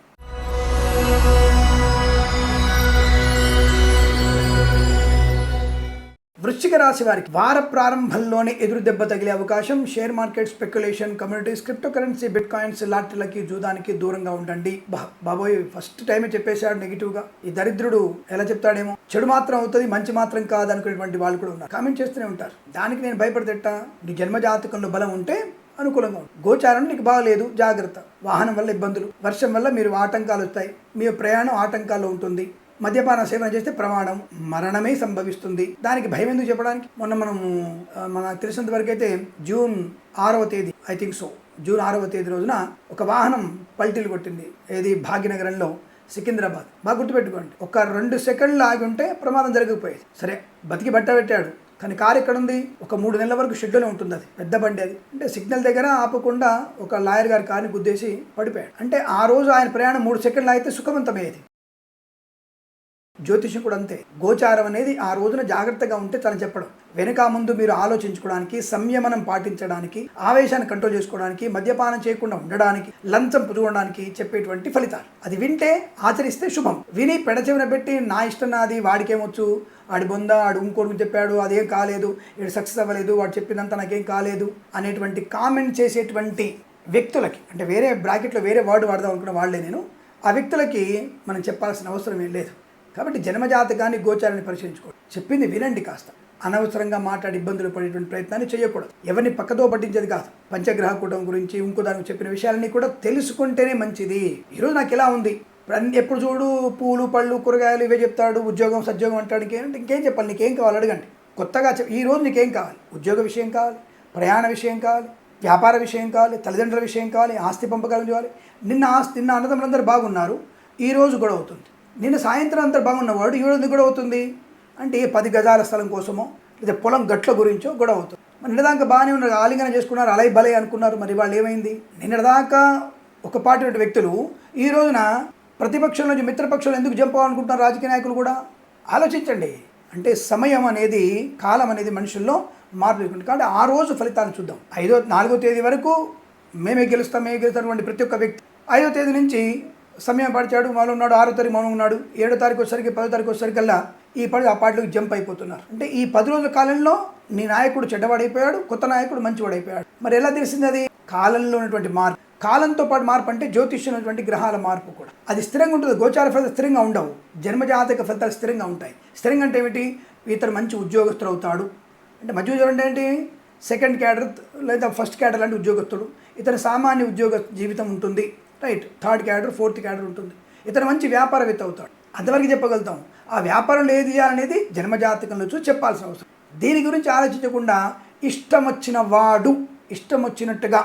వృశ్చిక రాశి వారికి వార ప్రారంభంలోనే ఎదురు దెబ్బ తగిలే అవకాశం. Share market speculation communities cryptocurrency bitcoins లాటరీలకి జూదానికి దూరంగా ఉండండి. బాబోయ్ ఫస్ట్ టైమే చెప్పేశాడు నెగిటివ్గా. ఈ దరిద్రుడు ఎలా చెప్తాడేమో. చెడు మాత్రం అవుతుంది మంచి మాత్రం కాదు అనుకునేటువంటి వాళ్ళు కూడా ఉన్నారు. కామెంట్ చేస్తూనే ఉంటారు. దానికి నేను భయపడతెట్టా? నీ జన్మ జాతకంలో బలం ఉంటే అనుకూలంగా ఉంటుంది గోచారం నీకు బాగలేదు జాగ్రత్త. వాహనం వల్ల ఇబ్బందులు. వర్షం వల్ల మీరు ఆటంకాలు వస్తాయి. మీ ప్రయాణం ఆటంకాల్లో ఉంటుంది. మద్యపాన సేవన చేస్తే ప్రమాణం మరణమే సంభవిస్తుంది. దానికి భయం ఎందుకు చెప్పడానికి? మొన్న మనము మన మనకు తెలిసినంత వరకు అయితే జూన్ ఆరవ తేదీ ఐ థింక్ సో. జూన్ ఆరవ తేదీ రోజున ఒక వాహనం పల్టీలు కొట్టింది. ఏది? భాగ్యనగరంలో సికింద్రాబాద్. బాగా గుర్తుపెట్టుకోండి. ఒక రెండు సెకండ్లు ఆగి ఉంటే ప్రమాదం జరగకపోయేది. సరే బతికి బట్ట పెట్టాడు. కానీ కారు ఎక్కడ ఉంది ఒక మూడు నెలల వరకు షెడ్యూల్ ఉంటుంది అది. పెద్ద బండి అది. అంటే సిగ్నల్ దగ్గర ఆపకుండా ఒక లాయర్ గారి కార్ని గుద్దేసి పడిపోయాడు. అంటే ఆ రోజు ఆయన ప్రయాణం మూడు సెకండ్లు అయితే సుఖవంతమయ్యేది. జ్యోతిషం కూడా అంతే గోచారం అనేది ఆ రోజున జాగ్రత్తగా ఉంటే తను చెప్పడం. వెనక ముందు మీరు ఆలోచించుకోవడానికి సంయమనం పాటించడానికి ఆవేశాన్ని కంట్రోల్ చేసుకోవడానికి మద్యపానం చేయకుండా ఉండడానికి లంచం పుచ్చుకోవడానికి చెప్పేటువంటి ఫలితాలు. అది వింటే ఆచరిస్తే శుభం. విని పెడచెవిన పెట్టి నా ఇష్టం నాది వాడికేమొచ్చు? వాడి బొంద వాడు ఇంకోటి చెప్పాడు అదేం కాలేదు. వీడు సక్సెస్ అవ్వలేదు వాడు చెప్పినంత నాకేం కాలేదు అనేటువంటి కామెంట్ చేసేటువంటి వ్యక్తులకి అంటే వేరే బ్రాకెట్లో వేరే వర్డ్ వాడదాం అనుకున్న వాళ్ళే నేను ఆ వ్యక్తులకి మనం చెప్పాల్సిన అవసరం ఏం లేదు. కాబట్టి జన్మజాతకాన్ని గోచారాన్ని పరిశీలించుకోండి. చెప్పింది వినండి కాస్త. అనవసరంగా మాట్లాడి ఇబ్బందులు పడేటువంటి ప్రయత్నాన్ని చేయకూడదు. ఎవరిని పక్కతో పట్టించేది కాదు. పంచగ్రహ కూటం గురించి ఇంకో దానికి చెప్పిన విషయాలన్నీ కూడా తెలుసుకుంటేనే మంచిది. ఈరోజు నాకు ఇలా ఉంది? ఎప్పుడు చూడు పూలు పళ్ళు కూరగాయలు ఇవే చెప్తాడు. ఉద్యోగం సద్యోగం అంటాడు. ఇంకేం ఇంకేం చెప్పాలి? నీకేం కావాలి? అడగండి. కొత్తగా చెప్ ఈ రోజు నీకేం కావాలి? ఉద్యోగ విషయం కావాలి ప్రయాణ విషయం కావాలి వ్యాపార విషయం కావాలి తల్లిదండ్రుల విషయం కావాలి ఆస్తి పంపకాలు చేయాలి నిన్న ఆస్తి నిన్న అన్నదమ్ములందరూ బాగున్నారు. ఈరోజు గొడవ అవుతుంది. నిన్న సాయంత్రం అంతా బాగున్నవాడు ఈరోజు గొడవ అవుతుంది. అంటే ఏ పది గజాల స్థలం కోసమో లేదా పొలం గట్ల గురించో గొడవ అవుతుంది. మరి నిన్నదాకా బాగానే ఉన్నారు ఆలింగన చేసుకున్నారు అలై బలై అనుకున్నారు మరి వాళ్ళు ఏమైంది? నిన్నదాకా ఒక పార్టీ వ్యక్తులు ఈ రోజున ప్రతిపక్షం నుంచి మిత్రపక్షాలు ఎందుకు జంప్ అవ్వాలనుకుంటున్నారు రాజకీయ నాయకులు కూడా? ఆలోచించండి. అంటే సమయం అనేది కాలం అనేది మనుషుల్లో మార్పు కాబట్టి ఆ రోజు ఫలితాలను చూద్దాం. ఐదో నాలుగో తేదీ వరకు మేమే గెలుస్తాం మేమే గెలుస్తాం ప్రతి ఒక్క వ్యక్తి. ఐదో తేదీ నుంచి సమయం పడిచాడు మౌనం ఉన్నాడు ఆరో తారీఖు మౌనం ఉన్నాడు ఏడో తారీఖు వచ్చేసరికి పదో తారీఖు వచ్చేసరికల్లా ఈ పడి ఆ పాటలకు జంప్ అయిపోతున్నారు. అంటే ఈ పది రోజుల కాలంలో నీ నాయకుడు చెడ్డవాడైపోయాడు కొత్త నాయకుడు మంచివాడైపోయాడు. మరి ఎలా తెలిసింది అది? కాలంలో ఉన్నటువంటి మార్పు. కాలంతో పాటు మార్పు అంటే జ్యోతిష్యున్నటువంటి గ్రహాల మార్పు కూడా. అది స్థిరంగా ఉంటుంది గోచార ఫలితాలు స్థిరంగా ఉండవు. జన్మజాతక ఫలితాలు స్థిరంగా ఉంటాయి. స్థిరంగా అంటే ఏమిటి? ఇతను మంచి ఉద్యోగస్తుడు అవుతాడు. అంటే మధ్య ఉద్యోగం అంటే ఏంటి? సెకండ్ క్యాడర్ లేదా ఫస్ట్ క్యాడర్ లాంటి ఉద్యోగస్తుడు. ఇతను సామాన్య ఉద్యోగ జీవితం ఉంటుంది. Right third cadre fourth cadre ఉంటుంది. ఇతను మంచి వ్యాపారవేత్త అవుతాడు. అంతవరకు చెప్పగలుగుతాం. ఆ వ్యాపారం ఏది అనేది జన్మజాతకంలో చూసి చెప్పాల్సిన అవసరం. దీని గురించి ఆలోచించకుండా ఇష్టం వచ్చిన వాడు ఇష్టం వచ్చినట్టుగా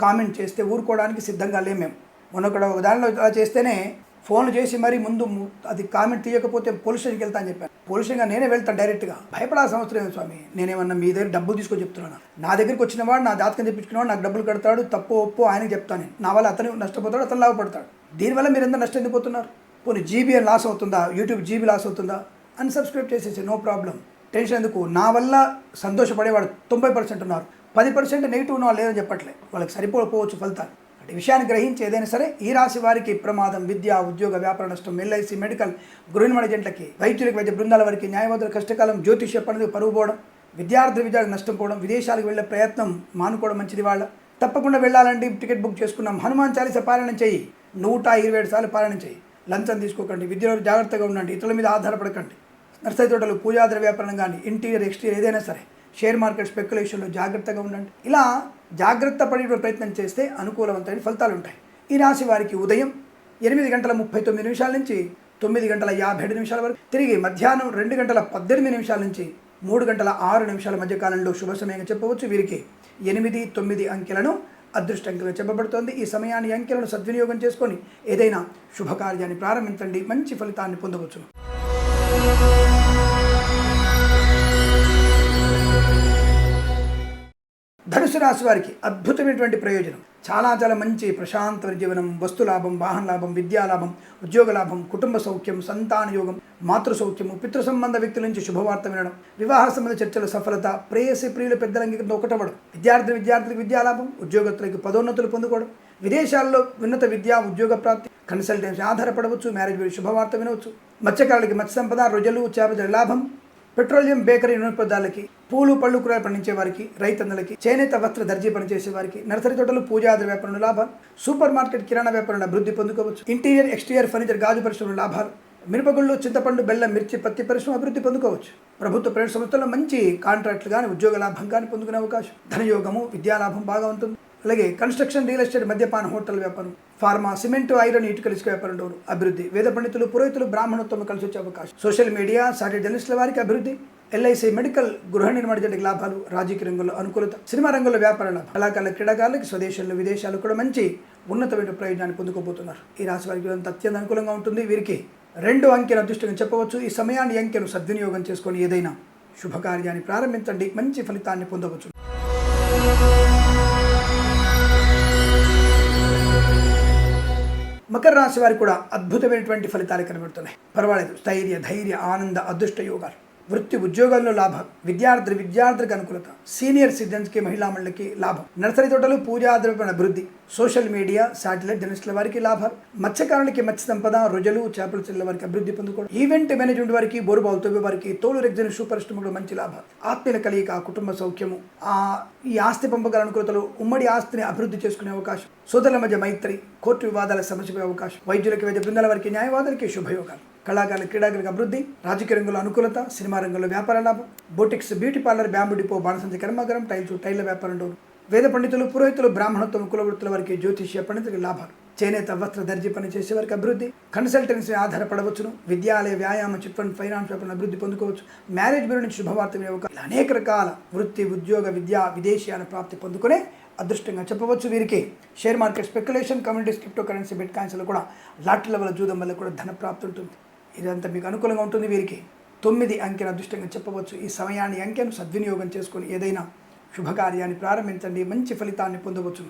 కామెంట్ చేస్తే ఊరుకోవడానికి సిద్ధంగా లేము మేము. మొన్నొక్కడ ఒక దానిలో అలా చేస్తేనే ఫోన్లు చేసి మరీ ముందు అది కామెంట్ తీయకపోతే పోలీస్ స్టేషన్కి వెళ్తా అని చెప్పాను. పోలీస్ స్టేషన్గా నేనే వెళ్తాను డైరెక్ట్గా. భయపడాల్సిన అవసరం లేదు స్వామి. నేనేమన్నా మీ దగ్గర డబ్బులు తీసుకొని చెప్తున్నాను? నా దగ్గరికి వచ్చిన వాడు నా దాతకం చెప్పించుకున్నవాడు నాకు డబ్బులు కడతాడు తప్పు ఒప్పు ఆయనకి చెప్తాను నేను. నా వల్ల అతను నష్టపోతాడు అతను లాభపడతాడు. దీనివల్ల మీరు ఎంత నష్టం ఎందుకుపోతున్నారు? పోనీ జీబీ లాస్ అవుతుందా? యూట్యూబ్ జీబీ లాస్ అవుతుందా? అన్సబ్స్క్రైబ్ చేసేసి నో ప్రాబ్లం టెన్షన్ ఎందుకు? నా వల్ల సంతోషపడేవాడు తొంభై పర్సెంట్ ఉన్నారు. పది పర్సెంట్ నెగిటివ్ ఉన్న వాళ్ళు లేదని చెప్పట్లే. వాళ్ళకి సరిపోకపోవచ్చు ఫలితాలు. విషయాన్ని గ్రహించి ఏదైనా సరే ఈ రాశి వారికి ప్రమాదం విద్య ఉద్యోగ వ్యాపార నష్టం ఎల్ఐసి మెడికల్ గృహిణి ఏజెంట్లకి వైద్యులకు వైద్య బృందాల వారికి న్యాయవాదుల కష్టకాలం జ్యోతిష్య పనులు పరుగు పోవడం విద్యార్థి విద్యార్థి నష్టం పోవడం విదేశాలకు వెళ్ళే ప్రయత్నం మానుకోవడం మంచిది వాళ్ళ. తప్పకుండా వెళ్ళాలండి టికెట్ బుక్ చేసుకున్నాం. హనుమాన్ చాలీస పారాయణం చెయ్యి నూట ఇరవై ఏడు సార్లు పారాయణం చెయ్యి లంచం తీసుకోకండి. విద్యలో జాగ్రత్తగా ఉండండి. ఇతరుల మీద ఆధారపడకండి. నర్సరీ తోటలు పూజాద్ర వ్యాపారం కానీ ఇంటీరియర్ ఎక్స్టీరియర్ ఏదైనా సరే షేర్ మార్కెట్ స్పెక్యులేషన్లో జాగ్రత్తగా ఉండండి. ఇలా జాగ్రత్త పడే ప్రయత్నం చేస్తే అనుకూలవంతమైన ఫలితాలు ఉంటాయి. ఈ రాశి వారికి ఉదయం ఎనిమిది గంటల ముప్పై తొమ్మిది నిమిషాల నుంచి తొమ్మిది గంటల యాభై ఏడు నిమిషాల వరకు తిరిగి మధ్యాహ్నం రెండు గంటల పద్దెనిమిది నిమిషాల నుంచి మూడు గంటల ఆరు నిమిషాల మధ్య కాలంలో శుభ సమయంగా చెప్పవచ్చు. వీరికి ఎనిమిది తొమ్మిది అంకెలను అదృష్ట అంకెలుగా చెప్పబడుతోంది. ఈ సమయాన్ని అంకెలను సద్వినియోగం చేసుకొని ఏదైనా శుభకార్యాన్ని ప్రారంభించండి. మంచి ఫలితాన్ని పొందవచ్చు. ధనుసు రాశి వారికి అద్భుతమైనటువంటి ప్రయోజనం. చాలా చాలా మంచి ప్రశాంతమైన జీవనం వస్తు లాభం వాహన లాభం విద్యా లాభం ఉద్యోగ లాభం కుటుంబ సౌఖ్యం సంతాన యోగం మాతృ సౌఖ్యము పితృ సంబంధ వ్యక్తుల నుంచి శుభవార్త వినడం వివాహ సంబంధ చర్చల సఫలత ప్రేయసి ప్రియుల పెద్దల అంగీకరణ ఒకటవడం విద్యార్థి విద్యార్థులకు విద్యా లాభం ఉద్యోగస్తులకు పదోన్నతులు పొందుకోవడం విదేశాల్లో ఉన్నత విద్యా ఉద్యోగ ప్రాప్తి కన్సల్టెన్సీ ఆధారపడవచ్చు మ్యారేజ్ శుభవార్త వినవచ్చు మత్స్యకారులకి మత్స్య సంపద రొజలు చేపల లాభం పెట్రోలియం బేకరీ నూనె పదార్థాలకి పూలు పళ్ళు కూరలు పండించే వారికి రైతన్నలకి చేనేత వస్త్ర దర్జీ పనిచేసే వారికి నర్సరీ తోటలు పూజాది వ్యాపారంలో లాభాలు సూపర్ మార్కెట్ కిరాణా వ్యాపారంలో అభివృద్ధి పొందుకోవచ్చు. ఇంటీరియర్ ఎక్స్టీరియర్ ఫర్నిచర్ గాజు పరిశ్రమలో లాభాలు. మిరపగుళ్ళు చింతపండు బెల్లం మిర్చి పత్తి పరిశ్రమ అభివృద్ధి పొందుకోవచ్చు. ప్రభుత్వ ప్రైవేట్ సంస్థల్లో మంచి కాంట్రాక్టులు కానీ ఉద్యోగ లాభం కానీ పొందుకునే అవకాశం. ధనయోగము విద్యా లాభం బాగా ఉంటుంది. అలాగే కన్స్ట్రక్షన్ రియల్ ఎస్టేట్ మద్యపాన హోటల్ వ్యాపారం ఫార్మా సిమెంట్ ఐరన్ ఇటుకలు ఇసుక వ్యాపారం డోరు అభివృద్ధి వేద పండితులు పురోహితులు బ్రాహ్మణత్వం కలిసి వచ్చే అవకాశం. సోషల్ మీడియా సాటి జర్నలిస్టుల వారికి అభివృద్ధి. ఎల్ఐసి మెడికల్ గృహ నిర్మాణ జంటకి లాభాలు రాజకీయ రంగంలో అనుకూలత సినిమా రంగంలో వ్యాపార లాభం. కళాకారుల క్రీడాకారులకి స్వదేశంలో విదేశాలు కూడా మంచి ఉన్నతమైన ప్రయోజనాన్ని పొందుకోబోతున్నారు. ఈ రాశి వారికి అత్యంత అనుకూలంగా ఉంటుంది. వీరికి రెండు అంకెను అదృష్టంగా చెప్పవచ్చు. ఈ సమయాన్ని అంకెను సద్వినియోగం చేసుకొని ఏదైనా శుభకార్యాన్ని ప్రారంభించండి. మంచి ఫలితాన్ని పొందవచ్చు. మకర రాశి వారికి కూడా అద్భుతమైనటువంటి ఫలితాలు కనబడుతున్నాయి. పర్వాలేదు. స్థైర్య ధైర్య ఆనంద అదృష్ట యోగాలు. వృత్తి ఉద్యోగాల్లో లాభం విద్యార్థులు విద్యార్థులకు అనుకూలత సీనియర్ సిటిజన్స్కి మహిళా మండలికి లాభం. నర్సరీ తోటలు పూజా అభివృద్ధి సోషల్ మీడియా శాటిలైట్ జర్నలిస్టుల వారికి లాభాలు మత్స్యకారులకి మత్స్య సంపద రొజలు చేపల చెల్లెల వారికి అభివృద్ధి పొందుకోవడం. ఈవెంట్ మేనేజ్మెంట్ వారికి బోరుబావులు తవ్వే వారికి తోలు రెగ్జన్ సూపర్ స్టమ్ మంచి లాభాలు ఆత్మీయుల కలియిక కుటుంబ సౌఖ్యము ఆ ఈ ఆస్తి పంపగల అనుకూలతలు ఉమ్మడి ఆస్తిని అభివృద్ధి చేసుకునే అవకాశం. సోదరుల మధ్య మైత్రి కోర్టు వివాదాల సమస్యపై అవకాశం. వైద్యులకి వైద్య బృందాల వారికి న్యాయవాదులకి శుభయోగాలు. కళాకారుల క్రీడాకులకు అభివృద్ధి రాజకీయ రంగంలో అనుకూలత సినిమా రంగంలో వ్యాపార లాభం boutiques beauty parlour bamboo depot బాణసంచ కర్మాగారం టైల్స్ టైల్ల వ్యాపారం డోరు వేద పండితులు పురోహితులు బ్రాహ్మణత్వం కులవృత్తుల వారికి జ్యోతిష్య పండితులకు లాభాలు. చేనేత వస్త్ర దర్జీ పని చేసే వారికి అభివృద్ధి. కన్సల్టెన్సీ ఆధారపడవచ్చును. విద్యాలయ వ్యాయామ చిట్ ఫండ్ ఫైనాన్స్ వ్యాపారం అభివృద్ధి పొందుకోవచ్చు. మ్యారేజ్ బ్యూరో నుంచి శుభవార్త ఒక అనేక రకాల వృత్తి ఉద్యోగ విద్యా విదేశీయాల ప్రాప్తి పొందుకునే అదృష్టంగా చెప్పవచ్చు వీరికి. Share market speculation communities cryptocurrency bit కాయిన్స్లో కూడా లాటరీ వల్ల జూదం వల్ల కూడా ధన ప్రాప్తి ఉంటుంది. ఇదంతా మీకు అనుకూలంగా ఉంటుంది వీరికి. తొమ్మిది అంకెను అదృష్టంగా చెప్పవచ్చు. ఈ సమయాన్ని అంకెను సద్వినియోగం చేసుకొని ఏదైనా శుభకార్యాన్ని ప్రారంభించండి. మంచి ఫలితాన్ని పొందవచ్చు.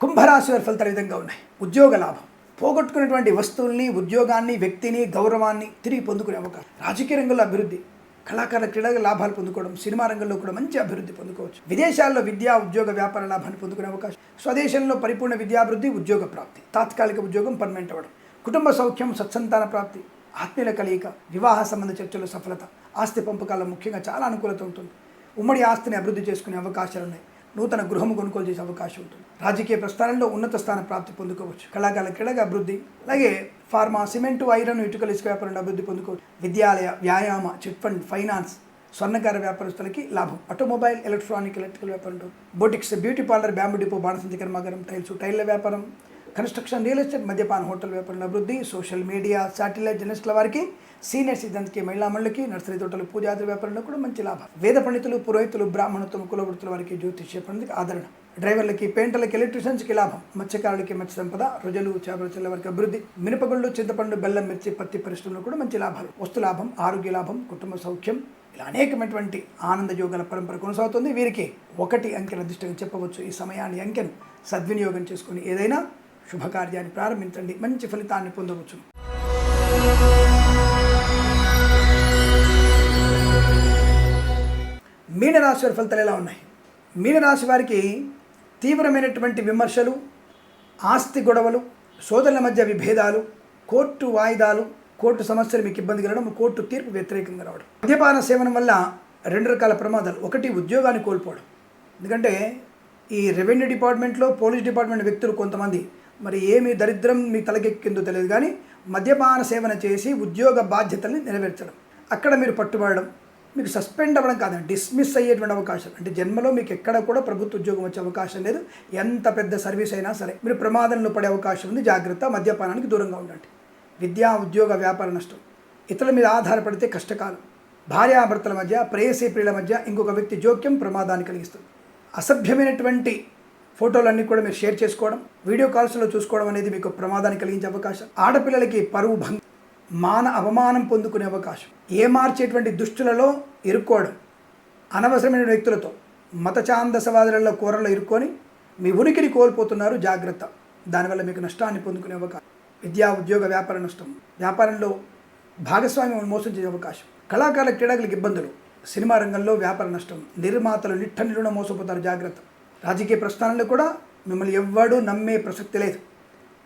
కుంభరాశి వారి ఫలితాలు విధంగా ఉన్నాయి. ఉద్యోగ లాభం. పోగొట్టుకున్నటువంటి వస్తువుల్ని ఉద్యోగాన్ని వ్యక్తిని గౌరవాన్ని తిరిగి పొందుకునే అవకాశం. రాజకీయ రంగంలో అభివృద్ధి. కళాకారుల క్రీడగా లాభాలు పొందుకోవడం సినిమా రంగంలో కూడా మంచి అభివృద్ధి పొందుకోవచ్చు. విదేశాల్లో విద్యా ఉద్యోగ వ్యాపార లాభాన్ని పొందుకునే అవకాశం. స్వదేశంలో పరిపూర్ణ విద్యాభివృద్ధి ఉద్యోగ ప్రాప్తి. తాత్కాలిక ఉద్యోగం పర్మనెంట్ అవ్వడం. కుటుంబ సౌఖ్యం సత్సంతాన ప్రాప్తి. ఆత్మీయుల కలయిక వివాహ సంబంధ చర్చలో సఫలత. ఆస్తి పంపకాల్లో ముఖ్యంగా చాలా అనుకూలత ఉంటుంది. ఉమ్మడి ఆస్తిని అభివృద్ధి చేసుకునే అవకాశాలు ఉన్నాయి నూతన గృహము కొనుగోలు చేసే అవకాశం ఉంటుంది. రాజకీయ ప్రస్థానంలో ఉన్నత స్థాన ప్రాప్తి పొందుకోవచ్చు. కళాకాల క్రీడగా అభివృద్ధి అలాగే ఫార్మా సిమెంటు ఐరన్ ఇటుకలు ఇసుక వ్యాపారంలో అభివృద్ధి పొందుకోవచ్చు. విద్యాలయ వ్యాయామ చిట్ ఫండ్ ఫైనాన్స్ స్వర్ణకార వ్యాపారస్తులకి లాభం. ఆటోమొబైల్ ఎలక్ట్రానిక్ ఎలక్ట్రికల్ వ్యాపారం boutiques beauty parlour bamboo depot బాణసంచి కర్మాగారం టైల్స్ టైల్ల వ్యాపారం కన్స్ట్రక్షన్ రియల్ ఎస్టేట్ మద్యపాన హోటల్ వ్యాపారుల అభివృద్ధి సోషల్ మీడియా శాటిలైట్ జర్నలిస్టుల వారికి సీనియర్ సిద్ధాంతికి మహిళా మండలికి నర్సరీ తోటలు పూజాది వ్యాపారంలో కూడా మంచి లాభం. వేద పండితులు పురోహితులు బ్రాహ్మణత్వం కులవృత్తుల వారికి జ్యోతిష్య పండితులకు ఆదరణ. డ్రైవర్లకి పెయింటర్లకి ఎలక్ట్రీషియన్స్కి లాభం. మత్స్యకారులకి మత్స్య సంపద రొజలు చేపల చెల్ల వారికి అభివృద్ధి. మినపగుళ్ళు చింతపండు బెల్లం మిర్చి పత్తి పరిశ్రమలో కూడా మంచి లాభాలు. వస్తు లాభం ఆరోగ్య లాభం కుటుంబ సౌఖ్యం ఇలా అనేకమైనటువంటి ఆనంద యోగాల పరంపర కొనసాగుతుంది. వీరికి ఒకటి అంకెల దృష్టిగా చెప్పవచ్చు. ఈ సమయాన్ని అంకెను సద్వినియోగం చేసుకుని ఏదైనా శుభకార్యాన్ని ప్రారంభించండి. మంచి ఫలితాన్ని పొందవచ్చు మీనరాశి వారి ఫలితాలు ఎలా ఉన్నాయి? మీనరాశి వారికి తీవ్రమైనటువంటి విమర్శలు ఆస్తి గొడవలు సోదరుల మధ్య విభేదాలు కోర్టు వాయిదాలు కోర్టు సమస్యలు మీకు ఇబ్బంది కలగడం కోర్టు తీర్పు వ్యతిరేకంగా రావడం. మద్యపాన సేవనం వల్ల రెండు రకాల ప్రమాదాలు. ఒకటి ఉద్యోగాన్ని కోల్పోవడం. ఎందుకంటే ఈ రెవెన్యూ డిపార్ట్మెంట్లో పోలీస్ డిపార్ట్మెంట్ వ్యక్తులు కొంతమంది మరి ఏమి దరిద్రం మీ తలకెక్కిందో తెలియదు కానీ మద్యపాన సేవన చేసి ఉద్యోగ బాధ్యతల్ని నెరవేర్చడం. అక్కడ మీరు పట్టుబడడం మీకు సస్పెండ్ అవ్వడం కాదు డిస్మిస్ అయ్యేటువంటి అవకాశం. అంటే జన్మలో మీకు ఎక్కడ కూడా ప్రభుత్వ ఉద్యోగం వచ్చే అవకాశం లేదు. ఎంత పెద్ద సర్వీస్ అయినా సరే మీరు ప్రమాదంలో పడే అవకాశం ఉంది. జాగ్రత్త మద్యపానానికి దూరంగా ఉండండి. విద్యా ఉద్యోగ వ్యాపార నష్టం. ఇతరుల మీద ఆధారపడితే కష్టకాలం. భార్యాభర్తల మధ్య ప్రేయసీ ప్రియుల మధ్య ఇంకొక వ్యక్తి జోక్యం ప్రమాదాన్ని కలిగిస్తుంది. అసభ్యమైనటువంటి ఫోటోలన్నీ కూడా మీరు షేర్ చేసుకోవడం వీడియో కాల్స్లో చూసుకోవడం అనేది మీకు ప్రమాదాన్ని కలిగించే అవకాశం. ఆడపిల్లలకి పరువు భంగ మాన అవమానం పొందుకునే అవకాశం. ఏమార్చేటువంటి దుష్టులలో ఇరుక్కోవడం అనవసరమైన వ్యక్తులతో మతచాందసవాదులలో కూరలో ఇరుక్కొని మీ ఉనికిని కోల్పోతున్నారు జాగ్రత్త. దానివల్ల మీకు నష్టాన్ని పొందుకునే అవకాశం. విద్యా ఉద్యోగ వ్యాపార నష్టం. వ్యాపారంలో భాగస్వామ్యం మోసం చేసే అవకాశం. కళాకారుల క్రీడాకులకు ఇబ్బందులు. సినిమా రంగంలో వ్యాపార నష్టం. నిర్మాతలు నిట్ట నిలున మోసపోతారు జాగ్రత్త. రాజకీయ ప్రస్థానంలో కూడా మిమ్మల్ని ఎవ్వడూ నమ్మే ప్రసక్తి లేదు.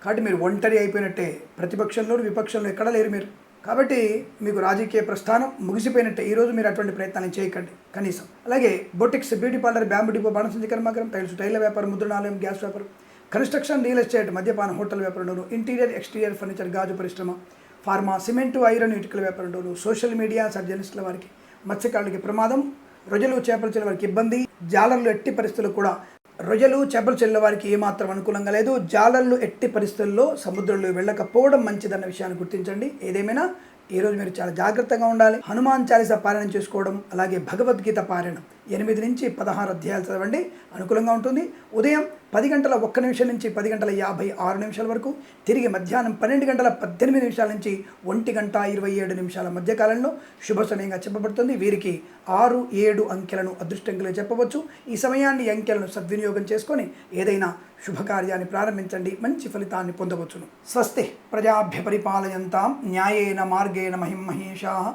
కాబట్టి మీరు ఒంటరి అయిపోయినట్టే ప్రతిపక్షంలో విపక్షంలో ఎక్కడ లేరు మీరు. కాబట్టి మీకు రాజకీయ ప్రస్థానం ముగిసిపోయినట్టే ఈరోజు మీరు అటువంటి ప్రయత్నాలు చేయకండి కనీసం. అలాగే boutiques beauty parlour bamboo depot బాణసంచి కర్మాగారం టైల్స్ టైల వ్యాపారం ముద్రణాలయం గ్యాస్ వ్యాపారం కన్స్ట్రక్షన్ రియల్ ఎస్టేట్ మద్యపాన హోటల్ వ్యాపారంలోను ఇంటీరియర్ ఎక్స్టీరియర్ ఫర్నిచర్ గాజు పరిశ్రమ ఫార్మా సిమెంటు ఐరన్ ఇటుకల వ్యాపారంలోను సోషల్ మీడియా సర్జనిస్టుల వారికి మత్స్యకారులకి ప్రమాదం రొజలు చేపలు చెల్లె వారికి ఇబ్బంది జాలర్లు ఎట్టి పరిస్థితుల్లో కూడా రొయ్యలు చేపలు చెల్లె వారికి ఏమాత్రం అనుకూలంగా లేదు. జాలర్లు ఎట్టి పరిస్థితుల్లో సముద్రంలో వెళ్ళకపోవడం మంచిదన్న విషయాన్ని గుర్తించండి. ఏదేమైనా ఈరోజు మీరు చాలా జాగ్రత్తగా ఉండాలి. హనుమాన్ చాలీసా పారాయణం చేసుకోవడం అలాగే భగవద్గీత పారాయణం. ఎనిమిది నుంచి పదహారు అధ్యాయాలు చదవండి. అనుకూలంగా ఉంటుంది. ఉదయం పది గంటల ఒక్క నిమిషం నుంచి పది గంటల యాభై ఆరు నిమిషాల వరకు తిరిగి మధ్యాహ్నం పన్నెండు గంటల పద్దెనిమిది నిమిషాల నుంచి ఒంటి గంట ఇరవై ఏడు నిమిషాల మధ్యకాలంలో శుభ సమయంగా చెప్పబడుతుంది. వీరికి ఆరు ఏడు అంకెలను అదృష్టంగా చెప్పవచ్చు. ఈ సమయాన్ని అంకెలను సద్వినియోగం చేసుకొని ఏదైనా శుభకార్యాన్ని ప్రారంభించండి. మంచి ఫలితాన్ని పొందవచ్చును. స్వస్తి ప్రజాభ్య పరిపాలయంతాం. న్యాయేన మార్గేణ మహిం మహేషా.